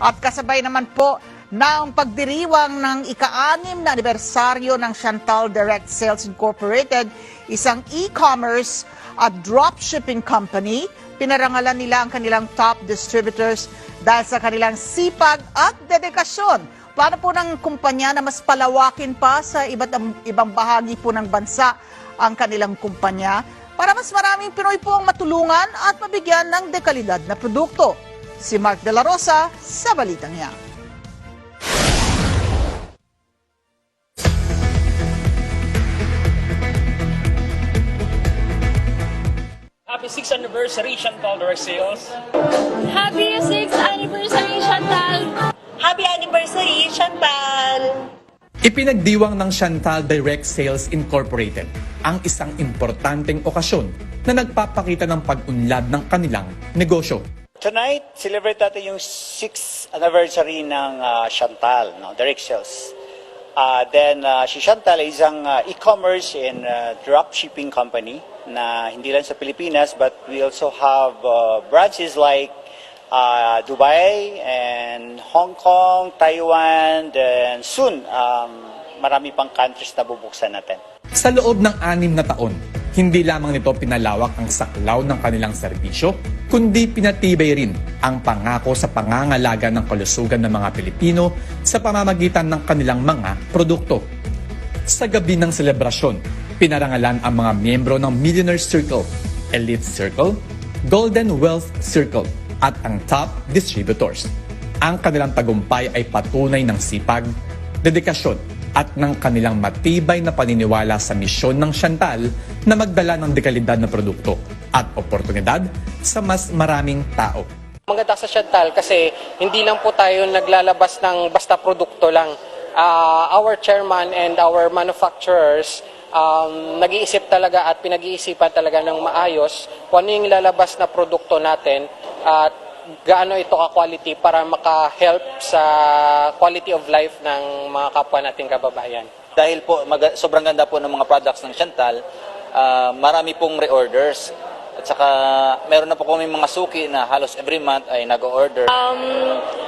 At kasabay naman po ng pagdiriwang ng ika-anim na anibersaryo ng Chantal Direct Sales Incorporated, isang e-commerce at dropshipping company, pinarangalan nila ang kanilang top distributors dahil sa kanilang sipag at dedikasyon. Plano po ng kumpanya na mas palawakin pa sa iba't ibang bahagi po ng bansa ang kanilang kumpanya para mas maraming Pinoy po ang matulungan at mabigyan ng dekalidad na produkto. Si Mark De La Rosa sa balitang niya. Happy 6th anniversary, Chantal Direct Sales. Happy 6th anniversary, Chantal! Happy anniversary, Chantal! Ipinagdiwang ng Chantal Direct Sales Incorporated ang isang importanteng okasyon na nagpapakita ng pag-unlad ng kanilang negosyo. Tonight, celebrate natin yung 6th anniversary ng ah, Chantal, no, direct sales. Ah, then, ah, si Chantal ay isang ah, e-commerce and ah, dropshipping company na hindi lang sa Pilipinas but we also have ah, branches like ah, Dubai and Hong Kong, Taiwan, and soon, um, marami pang countries na bubuksan natin. Sa loob ng anim na taon, hindi lamang nito pinalawak ang saklaw ng kanilang serbisyo, kundi pinatibay rin ang pangako sa pangangalaga ng kalusugan ng mga Pilipino sa pamamagitan ng kanilang mga produkto. Sa gabi ng selebrasyon, pinarangalan ang mga miyembro ng Millionaire Circle, Elite Circle, Golden Wealth Circle at ang top distributors. Ang kanilang tagumpay ay patunay ng sipag, dedikasyon at ng kanilang matibay na paniniwala sa misyon ng Chantal na magdala ng dekalidad na produkto at oportunidad sa mas maraming tao. Maganda sa Chantal kasi hindi lang po tayo naglalabas ng basta produkto lang. Ah, our chairman and our manufacturers um, nag-iisip talaga at pinag-iisipan talaga ng maayos kung ano yung lalabas na produkto natin at gaano ito ka-quality para maka-help sa quality of life ng mga kapwa nating kababayan. dahil po mag- sobrang ganda po ng mga products ng Chantal, ah, marami pong reorders. At saka meron na po kami mga suki na halos every month ay nag-order.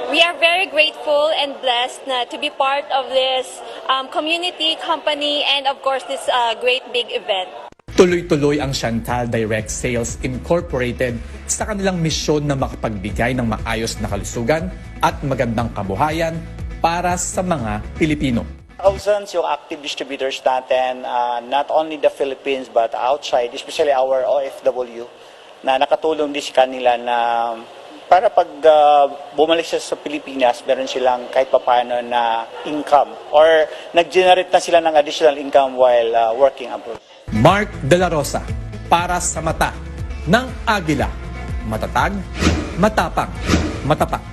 We are very grateful and blessed na to be part of this um, community, company, and of course this uh, great big event. Tuloy-tuloy ang Chantal Direct Sales Incorporated sa kanilang misyon na makapagbigay ng maayos na kalusugan at magandang kabuhayan para sa mga Pilipino. thousands yung active distributors natin, uh, not only the Philippines but outside, especially our OFW, na nakatulong din sa kanila na para pag uh, bumalik siya sa Pilipinas, meron silang kahit papaano na income or nag-generate na sila ng additional income while uh, working abroad. Mark De La Rosa para sa mata ng Agila. Matatag, matapang, matapat.